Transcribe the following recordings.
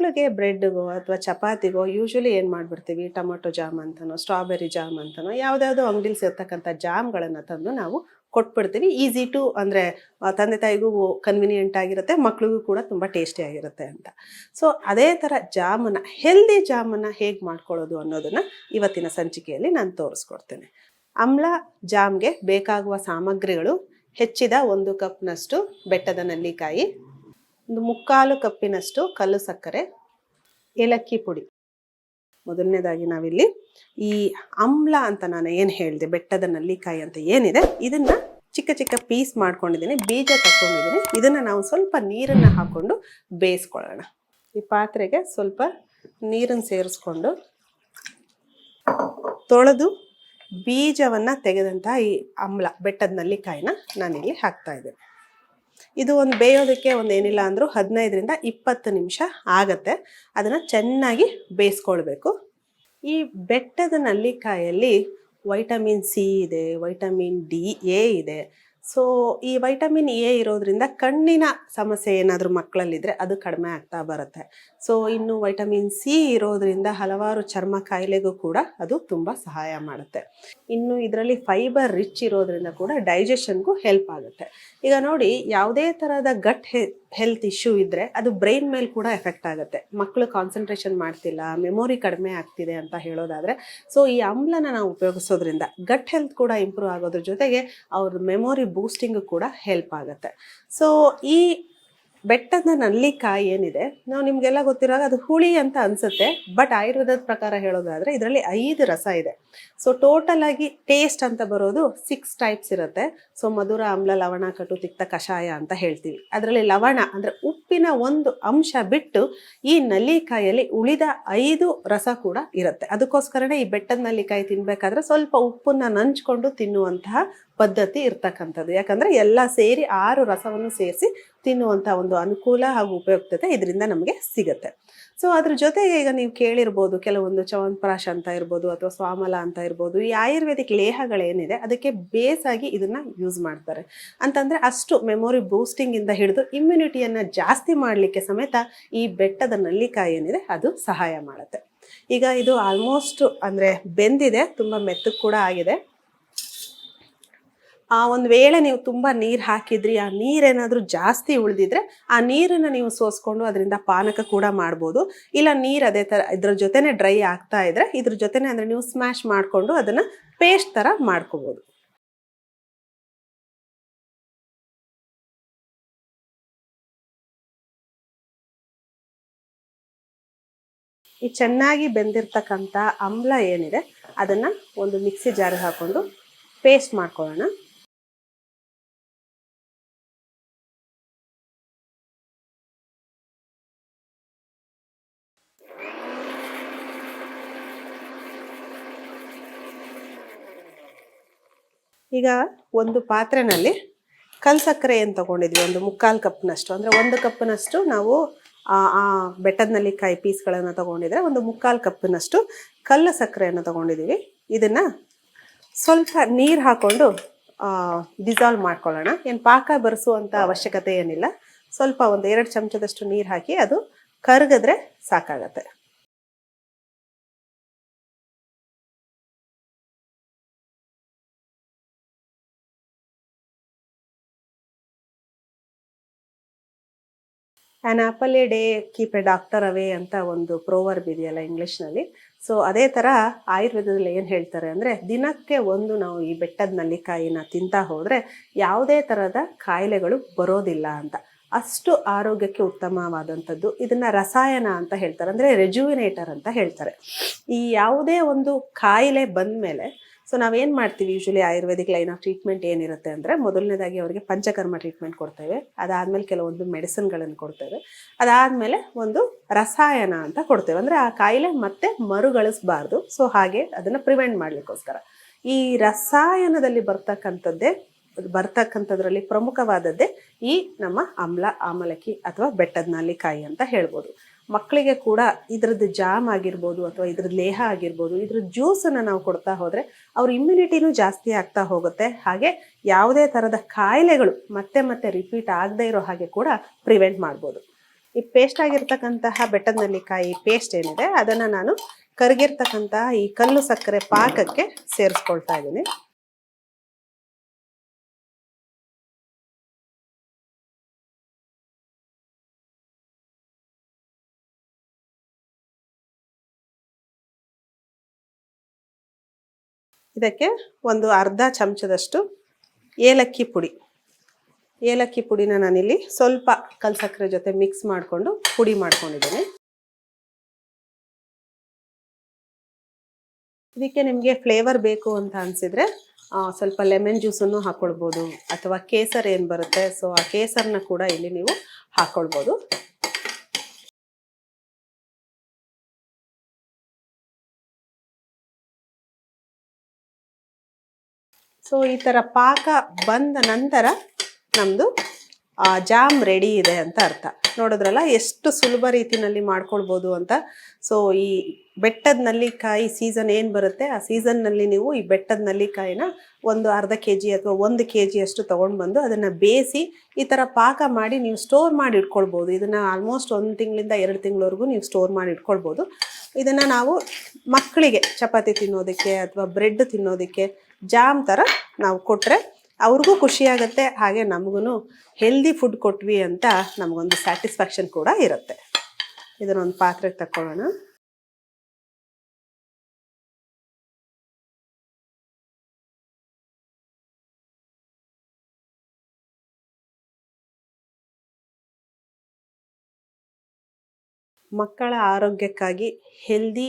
ಮಕ್ಕಳಿಗೆ ಬ್ರೆಡ್ಗೋ ಅಥವಾ ಚಪಾತಿಗೋ ಯೂಶ್ವಲಿ ಏನು ಮಾಡಿಬಿಡ್ತೀವಿ? ಟೊಮೊಟೊ ಜಾಮ್ ಅಂತನೋ, ಸ್ಟ್ರಾಬೆರಿ ಜಾಮ್ ಅಂತನೋ ಯಾವುದಾದ್ರು ಅಂಗಡಿಲಿ ಸೇರ್ತಕ್ಕಂಥ ಜಾಮ್ಗಳನ್ನು ತಂದು ನಾವು ಕೊಟ್ಬಿಡ್ತೀವಿ. ಈಸಿ ಟು ಅಂದರೆ ತಂದೆ ತಾಯಿಗೂ ಕನ್ವಿನಿಯೆಂಟ್ ಆಗಿರುತ್ತೆ, ಮಕ್ಳಿಗೂ ಕೂಡ ತುಂಬ ಟೇಸ್ಟಿ ಆಗಿರುತ್ತೆ ಅಂತ. ಸೊ, ಅದೇ ಥರ ಜಾಮನ್ನ ಹೆಲ್ದಿ ಜಾಮನ್ನು ಹೇಗೆ ಮಾಡ್ಕೊಳ್ಳೋದು ಅನ್ನೋದನ್ನು ಇವತ್ತಿನ ಸಂಚಿಕೆಯಲ್ಲಿ ನಾನು ತೋರಿಸ್ಕೊಡ್ತೇನೆ. ಅಮ್ಲ ಜಾಮ್ಗೆ ಬೇಕಾಗುವ ಸಾಮಗ್ರಿಗಳು ಹೆಚ್ಚಿದ ಒಂದು ಕಪ್ನಷ್ಟು ಬೆಟ್ಟದ ನೆಲ್ಲಿಕಾಯಿ, ಒಂದು ಮುಕ್ಕಾಲು ಕಪ್ಪಿನಷ್ಟು ಕಲ್ಲು ಸಕ್ಕರೆ ಏಲಕ್ಕಿ ಪುಡಿ. ಮೊದಲನೇದಾಗಿ ನಾವಿಲ್ಲಿ ಈ ಅಮ್ಲ ಅಂತ ನಾನು ಏನು ಹೇಳಿದೆ, ಬೆಟ್ಟದ ನಲ್ಲಿಕಾಯಿ ಅಂತ ಏನಿದೆ, ಇದನ್ನ ಚಿಕ್ಕ ಚಿಕ್ಕ ಪೀಸ್ ಮಾಡ್ಕೊಂಡಿದ್ದೀನಿ, ಬೀಜ ತಗೊಂಡಿದ್ದೀನಿ ಇದನ್ನ ನಾವು ಸ್ವಲ್ಪ ನೀರನ್ನ ಹಾಕೊಂಡು ಬೇಯಿಸ್ಕೊಳ್ಳೋಣ. ಈ ಪಾತ್ರೆಗೆ ಸ್ವಲ್ಪ ನೀರನ್ನು ಸೇರಿಸ್ಕೊಂಡು ತೊಳೆದು ಬೀಜವನ್ನು ತೆಗೆದಂಥ ಈ ಅಮ್ಲ, ಬೆಟ್ಟದ ನಲ್ಲಿಕಾಯಿನ ನಾನಿಲ್ಲಿ ಹಾಕ್ತಾ ಇದ್ದೇನೆ. ಇದು ಒಂದು ಬೇಯೋದಕ್ಕೆ ಒಂದು ಏನಿಲ್ಲ ಅಂದರೂ ಹದಿನೈದರಿಂದ ಇಪ್ಪತ್ತು ನಿಮಿಷ ಆಗತ್ತೆ. ಅದನ್ನು ಚೆನ್ನಾಗಿ ಬೇಯಿಸ್ಕೊಳ್ಬೇಕು. ಈ ಬೆಟ್ಟದ ನಲ್ಲಿಕಾಯಲ್ಲಿ ವೈಟಮಿನ್ ಸಿ ಇದೆ, ವೈಟಮಿನ್ ಡಿ, ಎ ಇದೆ. ಸೊ ಈ ವೈಟಮಿನ್ ಎ ಇರೋದ್ರಿಂದ ಕಣ್ಣಿನ ಸಮಸ್ಯೆ ಏನಾದರೂ ಮಕ್ಕಳಲ್ಲಿದ್ದರೆ ಅದು ಕಡಿಮೆ ಆಗ್ತಾ ಬರುತ್ತೆ. ಸೊ ಇನ್ನು ವೈಟಮಿನ್ ಸಿ ಇರೋದ್ರಿಂದ ಹಲವಾರು ಚರ್ಮ ಕಾಯಿಲೆಗೂ ಕೂಡ ಅದು ತುಂಬ ಸಹಾಯ ಮಾಡುತ್ತೆ. ಇನ್ನು ಇದರಲ್ಲಿ ಫೈಬರ್ ರಿಚ್ ಇರೋದ್ರಿಂದ ಕೂಡ ಡೈಜೆಷನ್ಗೂ ಹೆಲ್ಪ್ ಆಗುತ್ತೆ. ಈಗ ನೋಡಿ, ಯಾವುದೇ ಥರದ ಗಟ್ ಹೆಲ್ತ್ ಇಶ್ಯೂ ಇದ್ದರೆ ಅದು ಬ್ರೈನ್ ಮೇಲೆ ಕೂಡ ಎಫೆಕ್ಟ್ ಆಗುತ್ತೆ. ಮಕ್ಕಳು ಕಾನ್ಸಂಟ್ರೇಷನ್ ಮಾಡ್ತಿಲ್ಲ ಮೆಮೊರಿ ಕಡಿಮೆ ಆಗ್ತಿದೆ ಅಂತ ಹೇಳೋದಾದರೆ ಸೊ ಈ ಆಮ್ಲನ ನಾವು ಉಪಯೋಗಿಸೋದ್ರಿಂದ ಗಟ್ ಹೆಲ್ತ್ ಕೂಡ ಇಂಪ್ರೂವ್ ಆಗೋದ್ರ ಜೊತೆಗೆ ಅವ್ರ ಮೆಮೊರಿ ಬೂಸ್ಟಿಂಗ್ ಕೂಡ ಹೆಲ್ಪ್ ಆಗುತ್ತೆ. ಸೊ ಈ ಬೆಟ್ಟದ ನಲ್ಲಿಕಾಯಿ ಏನಿದೆ, ನಾವು ನಿಮಗೆಲ್ಲ ಗೊತ್ತಿರೋವಾಗ ಅದು ಹುಳಿ ಅಂತ ಅನ್ಸುತ್ತೆ ಬಟ್ ಆಯುರ್ವೇದದ ಪ್ರಕಾರ ಹೇಳೋದಾದ್ರೆ ಇದರಲ್ಲಿ ಐದು ರಸ ಇದೆ. ಸೊ ಟೋಟಲ್ ಆಗಿ ಟೇಸ್ಟ್ ಅಂತ ಬರೋದು ಸಿಕ್ಸ್ ಟೈಪ್ಸ್ ಇರುತ್ತೆ. ಸೊ ಮಧುರ, ಆಮ್ಲ, ಲವಣ, ಕಟು, ತಿಕ್ತ, ಕಷಾಯ ಅಂತ ಹೇಳ್ತೀವಿ. ಅದರಲ್ಲಿ ಲವಣ ಅಂದ್ರೆ ಉಪ್ಪಿನ ಒಂದು ಅಂಶ ಬಿಟ್ಟು ಈ ನಲ್ಲಿಕಾಯಲ್ಲಿ ಉಳಿದ ಐದು ರಸ ಕೂಡ ಇರುತ್ತೆ. ಅದಕ್ಕೋಸ್ಕರನೇ ಈ ಬೆಟ್ಟದ ನಲ್ಲಿಕಾಯಿ ತಿನ್ನಬೇಕಾದ್ರೆ ಸ್ವಲ್ಪ ಉಪ್ಪನ್ನ ನಂಚ್ಕೊಂಡು ತಿನ್ನುವಂತಹ ಪದ್ಧತಿ ಇರ್ತಕ್ಕಂಥದ್ದು. ಯಾಕಂದ್ರೆ ಎಲ್ಲ ಸೇರಿ ಆರು ರಸವನ್ನು ಸೇರಿಸಿ ತಿನ್ನುವಂಥ ಒಂದು ಅನುಕೂಲ ಹಾಗೂ ಉಪಯುಕ್ತತೆ ಇದರಿಂದ ನಮಗೆ ಸಿಗುತ್ತೆ. ಸೊ ಅದ್ರ ಜೊತೆಗೆ ಈಗ ನೀವು ಕೇಳಿರ್ಬೋದು, ಕೆಲವೊಂದು ಚವನ್ಪ್ರಾಶ್ ಅಂತ ಇರ್ಬೋದು ಅಥವಾ ಸ್ವಾಮಲ ಅಂತ ಇರ್ಬೋದು, ಈ ಆಯುರ್ವೇದಿಕ್ ಲೇಹಗಳೇನಿದೆ, ಅದಕ್ಕೆ ಬೇಸ್ ಆಗಿ ಇದನ್ನ ಯೂಸ್ ಮಾಡ್ತಾರೆ. ಅಂತಂದ್ರೆ ಅಷ್ಟು ಮೆಮೊರಿ ಬೂಸ್ಟಿಂಗ್ ಇಂದ ಹಿಡಿದು ಇಮ್ಯುನಿಟಿಯನ್ನು ಜಾಸ್ತಿ ಮಾಡಲಿಕ್ಕೆ ಸಮೇತ ಈ ಬೆಟ್ಟದ ನಲ್ಲಿಕಾಯಿ ಏನಿದೆ, ಅದು ಸಹಾಯ ಮಾಡುತ್ತೆ. ಈಗ ಇದು ಆಲ್ಮೋಸ್ಟ್ ಅಂದ್ರೆ ಬೆಂದಿದೆ, ತುಂಬಾ ಮೆತ್ತಗೆ ಕೂಡ ಆಗಿದೆ. ಆ ಒಂದು ವೇಳೆ ನೀವು ತುಂಬ ನೀರು ಹಾಕಿದ್ರಿ, ಆ ನೀರೇನಾದರೂ ಜಾಸ್ತಿ ಉಳಿದಿದ್ರೆ ಆ ನೀರನ್ನು ನೀವು ಸೋಸ್ಕೊಂಡು ಅದರಿಂದ ಪಾನಕ ಕೂಡ ಮಾಡ್ಬೋದು. ಇಲ್ಲ ನೀರು ಅದೇ ಥರ ಇದ್ರ ಜೊತೆನೆ ಡ್ರೈ ಆಗ್ತಾ ಇದ್ರೆ ಇದ್ರ ಜೊತೆನೆ ಅಂದರೆ ನೀವು ಸ್ಮ್ಯಾಶ್ ಮಾಡಿಕೊಂಡು ಅದನ್ನು ಪೇಸ್ಟ್ ಥರ ಮಾಡ್ಕೋಬೋದು. ಈ ಚೆನ್ನಾಗಿ ಬೆಂದಿರ್ತಕ್ಕಂಥ ಆಮ್ಲ ಏನಿದೆ, ಅದನ್ನು ಒಂದು ಮಿಕ್ಸಿ ಜಾರಿಗೆ ಹಾಕ್ಕೊಂಡು ಪೇಸ್ಟ್ ಮಾಡ್ಕೊಳ್ಳೋಣ. ಈಗ ಒಂದು ಪಾತ್ರೆನಲ್ಲಿ ಕಲ್ ಸಕ್ಕರೆ ಏನು ತಗೊಂಡಿದ್ವಿ? ಒಂದು ಮುಕ್ಕಾಲು ಕಪ್ನಷ್ಟು. ಅಂದರೆ ಒಂದು ಕಪ್ನಷ್ಟು ನಾವು ಆ ಬೆಟ್ಟದಲ್ಲಿ ಕಾಯಿ ಪೀಸ್ಗಳನ್ನು ತಗೊಂಡಿದ್ರೆ ಒಂದು ಮುಕ್ಕಾಲು ಕಪ್ಪಿನಷ್ಟು ಕಲ್ಲು ಸಕ್ಕರೆಯನ್ನು ತಗೊಂಡಿದ್ದೀವಿ ಇದನ್ನು ಸ್ವಲ್ಪ ನೀರು ಹಾಕ್ಕೊಂಡು ಡಿಸಾಲ್ವ್ ಮಾಡ್ಕೊಳ್ಳೋಣ. ಏನು ಪಾಕ ಬರೆಸುವಂಥ ಅವಶ್ಯಕತೆ ಏನಿಲ್ಲ. ಸ್ವಲ್ಪ ಒಂದು ಎರಡು ಚಮಚದಷ್ಟು ನೀರು ಹಾಕಿ ಅದು ಕರಗಿದ್ರೆ ಸಾಕಾಗತ್ತೆ. An apple a day keep a doctor away ಅಂತ ಒಂದು ಪ್ರೋವರ್ಬ್ ಇದೆಯಲ್ಲ ಇಂಗ್ಲೀಷ್ನಲ್ಲಿ ಸೊ ಅದೇ ಥರ ಆಯುರ್ವೇದದಲ್ಲಿ ಏನು ಹೇಳ್ತಾರೆ ಅಂದರೆ, ದಿನಕ್ಕೆ ಒಂದು ನಾವು ಈ ಬೆಟ್ಟದ ನಲ್ಲಿಕಾಯಿನ ತಿಂತಾ ಹೋದರೆ ಯಾವುದೇ ಥರದ ಕಾಯಿಲೆಗಳು ಬರೋದಿಲ್ಲ ಅಂತ. ಅಷ್ಟು ಆರೋಗ್ಯಕ್ಕೆ ಉತ್ತಮವಾದಂಥದ್ದು. ಇದನ್ನು ರಸಾಯನ ಅಂತ ಹೇಳ್ತಾರೆ. ಅಂದರೆ ರೆಜುವಿನೇಟರ್ ಅಂತ ಹೇಳ್ತಾರೆ. ಈ ಯಾವುದೇ ಒಂದು ಕಾಯಿಲೆ ಬಂದ ಮೇಲೆ ಸೊ ನಾವೇನು ಮಾಡ್ತೀವಿ usually Ayurvedic line of treatment ಏನಿರುತ್ತೆ ಅಂದರೆ ಮೊದಲನೇದಾಗಿ ಅವರಿಗೆ ಪಂಚಕರ್ಮ ಟ್ರೀಟ್ಮೆಂಟ್ ಕೊಡ್ತೇವೆ. ಅದಾದಮೇಲೆ ಕೆಲವೊಂದು ಮೆಡಿಸಿನ್ಗಳನ್ನು ಕೊಡ್ತೇವೆ. ಅದಾದಮೇಲೆ ಒಂದು ರಸಾಯನ ಅಂತ ಕೊಡ್ತೇವೆ. ಅಂದರೆ ಆ ಕಾಯಿಲೆ ಮತ್ತೆ ಮರುಗಳಿಸಬಾರ್ದು. ಸೊ ಹಾಗೆ ಅದನ್ನು ಪ್ರಿವೆಂಟ್ ಮಾಡಲಿಕ್ಕೋಸ್ಕರ. ಈ ರಸಾಯನದಲ್ಲಿ ಬರ್ತಕ್ಕಂಥದ್ದೇ, ಬರ್ತಕ್ಕಂಥದ್ರಲ್ಲಿ ಪ್ರಮುಖವಾದದ್ದೇ ಈ ನಮ್ಮ ಆಮ್ಲ ಆಮಲಕ್ಕಿ ಅಥವಾ ಬೆಟ್ಟದ ನಾಲಿಕಾಯಿ ಅಂತ ಹೇಳ್ಬೋದು. ಮಕ್ಕಳಿಗೆ ಕೂಡ ಇದ್ರದ್ದು ಜಾಮ್ ಆಗಿರ್ಬೋದು ಅಥವಾ ಇದ್ರದ್ದು ಲೇಹ ಆಗಿರ್ಬೋದು ಇದ್ರ ಜ್ಯೂಸನ್ನು ನಾವು ಕೊಡ್ತಾ ಹೋದರೆ ಅವ್ರ ಇಮ್ಯುನಿಟಿನೂ ಜಾಸ್ತಿ ಆಗ್ತಾ ಹೋಗುತ್ತೆ. ಹಾಗೆ ಯಾವುದೇ ಥರದ ಕಾಯಿಲೆಗಳು ಮತ್ತೆ ಮತ್ತೆ ರಿಪೀಟ್ ಆಗದೇ ಇರೋ ಹಾಗೆ ಕೂಡ ಪ್ರಿವೆಂಟ್ ಮಾಡ್ಬೋದು. ಈ ಪೇಸ್ಟ್ ಆಗಿರ್ತಕ್ಕಂತಹ ಬೆಟ್ಟದ ನೆಲ್ಲಿಕಾಯಿ ಪೇಸ್ಟ್ ಏನಿದೆ, ಅದನ್ನು ನಾನು ಕರಗಿರ್ತಕ್ಕಂತಹ ಈ ಕಲ್ಲು ಸಕ್ಕರೆ ಪಾಕಕ್ಕೆ ಸೇರಿಸ್ಕೊಳ್ತಾ ಇದ್ದೀನಿ. ಇದಕ್ಕೆ ಒಂದು ಅರ್ಧ ಚಮಚದಷ್ಟು ಏಲಕ್ಕಿ ಪುಡಿ. ಏಲಕ್ಕಿ ಪುಡಿನ ನಾನಿಲ್ಲಿ ಸ್ವಲ್ಪ ಕಲ್ಸಕ್ಕರೆ ಜೊತೆ ಮಿಕ್ಸ್ ಮಾಡಿಕೊಂಡು ಪುಡಿ ಮಾಡ್ಕೊಂಡಿದ್ದೀನಿ. ಇದಕ್ಕೆ ನಿಮಗೆ ಫ್ಲೇವರ್ ಬೇಕು ಅಂತ ಅನಿಸಿದ್ರೆ ಸ್ವಲ್ಪ ಲೆಮನ್ ಜ್ಯೂಸನ್ನು ಹಾಕ್ಕೊಳ್ಬೋದು ಅಥವಾ ಕೇಸರ್ ಏನು ಬರುತ್ತೆ ಸೊ ಆ ಕೇಸರನ್ನ ಕೂಡ ಇಲ್ಲಿ ನೀವು ಹಾಕ್ಕೊಳ್ಬೋದು ಸೊ ಈ ಥರ ಪಾಕ ಬಂದ ನಂತರ ನಮ್ಮದು ಜಾಮ್ ರೆಡಿ ಇದೆ ಅಂತ ಅರ್ಥ. ನೋಡಿದ್ರಲ್ಲ, ಎಷ್ಟು ಸುಲಭ ರೀತಿನಲ್ಲಿ ಮಾಡ್ಕೊಳ್ಬೋದು ಅಂತ. ಸೊ ಈ ಬೆಟ್ಟದ ನಲ್ಲಿಕಾಯಿ ಸೀಸನ್ ಏನು ಬರುತ್ತೆ? ಆ ಸೀಸನ್ನಲ್ಲಿ ನೀವು ಈ ಬೆಟ್ಟದ ನಲ್ಲಿಕಾಯಿನ ಒಂದು ಅರ್ಧ ಕೆ ಜಿ ಅಥವಾ ಒಂದು ಕೆ ಜಿಯಷ್ಟು ತೊಗೊಂಡು ಬಂದು ಅದನ್ನು ಬೇಯಿಸಿ ಈ ಥರ ಪಾಕ ಮಾಡಿ ನೀವು ಸ್ಟೋರ್ ಮಾಡಿ ಇಟ್ಕೊಳ್ಬೋದು. ಇದನ್ನು ಆಲ್ಮೋಸ್ಟ್ ಒಂದು ತಿಂಗಳಿಂದ ಎರಡು ತಿಂಗಳವರೆಗೂ ನೀವು ಸ್ಟೋರ್ ಮಾಡಿ ಇಟ್ಕೊಳ್ಬೋದು. ಇದನ್ನು ನಾವು ಮಕ್ಕಳಿಗೆ, ಚಪಾತಿ ತಿನ್ನೋದಕ್ಕೆ ಅಥವಾ ಬ್ರೆಡ್ ತಿನ್ನೋದಕ್ಕೆ ಜಾಮ್ ಥರ ನಾವು ಕೊಟ್ಟರೆ ಅವ್ರಿಗೂ ಖುಷಿ ಆಗುತ್ತೆ, ಹಾಗೆ ನಮಗೂ ಹೆಲ್ದಿ ಫುಡ್ ಕೊಟ್ವಿ ಅಂತ ನಮಗೊಂದು ಸ್ಯಾಟಿಸ್ಫ್ಯಾಕ್ಷನ್ ಕೂಡ ಇರುತ್ತೆ. ಇದನ್ನೊಂದು ಪಾತ್ರೆಗೆ ತಕ್ಕೊಳ್ಳೋಣ. ಮಕ್ಕಳ ಆರೋಗ್ಯಕ್ಕಾಗಿ ಹೆಲ್ದಿ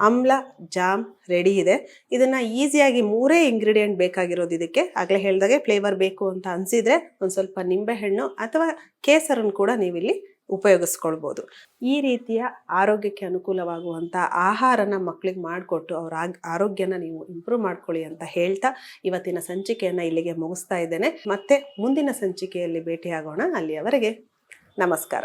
ಆಮ್ಲ ಜಾಮ್, ರೆಡಿ ಇದೆ. ಇದನ್ನ ಈಸಿಯಾಗಿ ಮೂರೇ ಇಂಗ್ರೀಡಿಯೆಂಟ್ ಬೇಕಾಗಿರೋದು ಇದಕ್ಕೆ. ಆಗಲೇ ಹೇಳಿದಾಗೆ ಫ್ಲೇವರ್ ಬೇಕು ಅಂತ ಅನಿಸಿದ್ರೆ ಒಂದು ಸ್ವಲ್ಪ ನಿಂಬೆಹಣ್ಣು ಅಥವಾ ಕೇಸರನ್ನು ಕೂಡ ನೀವಿಲ್ಲಿ ಉಪಯೋಗಿಸ್ಕೊಳ್ಬೋದು. ಈ ರೀತಿಯ ಆರೋಗ್ಯಕ್ಕೆ ಅನುಕೂಲವಾಗುವಂಥ ಆಹಾರನ ಮಕ್ಕಳಿಗೆ ಮಾಡಿಕೊಟ್ಟು ಅವ್ರ ಆರೋಗ್ಯನ ನೀವು ಇಂಪ್ರೂವ್ ಮಾಡ್ಕೊಳ್ಳಿ ಅಂತ ಹೇಳ್ತಾ ಇವತ್ತಿನ ಸಂಚಿಕೆಯನ್ನು ಇಲ್ಲಿಗೆ ಮುಗಿಸ್ತಾ ಇದ್ದೇನೆ. ಮತ್ತೆ ಮುಂದಿನ ಸಂಚಿಕೆಯಲ್ಲಿ ಭೇಟಿಯಾಗೋಣ. ಅಲ್ಲಿಯವರೆಗೆ ನಮಸ್ಕಾರ.